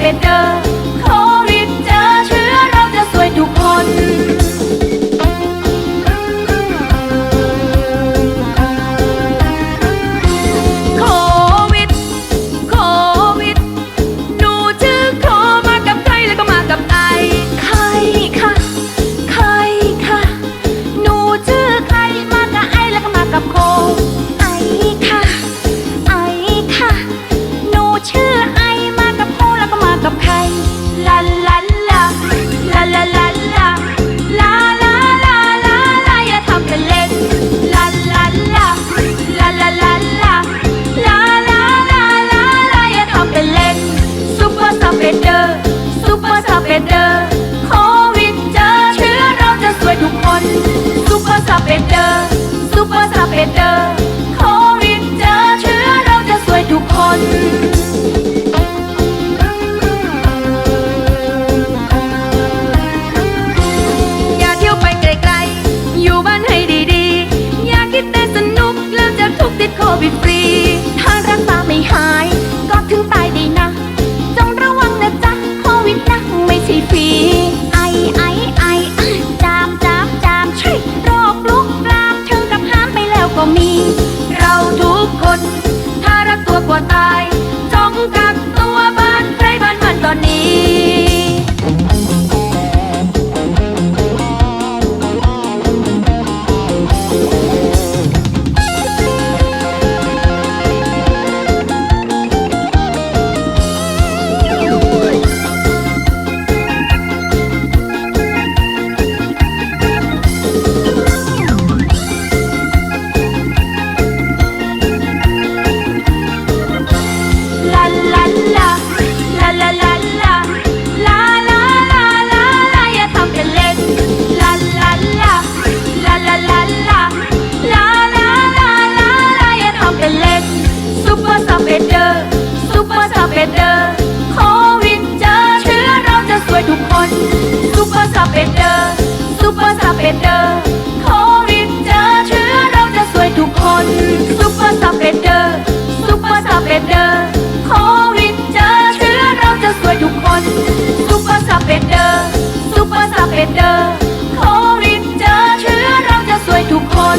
better นเดอร์ซูเปอร์สเปเดอร์โควิดเจอเชื้อเราจะสวยทุกคนซูเปอร์สเปเดอร์ซูเปอร์สเปเดอร์ ซุปเปอร์สับเปเดอร์โควิดเจอเชื้อเราจะสวยทุกคนซุปเปอร์สับเปเดอร์ซุปเปอร์สับเปเดอร์โควิดเจอเชื้อเราจะสวยทุกคนซุปเปอร์สับเปเดอร์ซุปเปอร์สับเปเดอร์โควิดเจอเชื้อเราจะสวยทุกคนซุปเปอร์สับเปเดอร์ซุปเปอร์สับเปเดอร์โควิดเจอเชื้อเราจะสวยทุกคน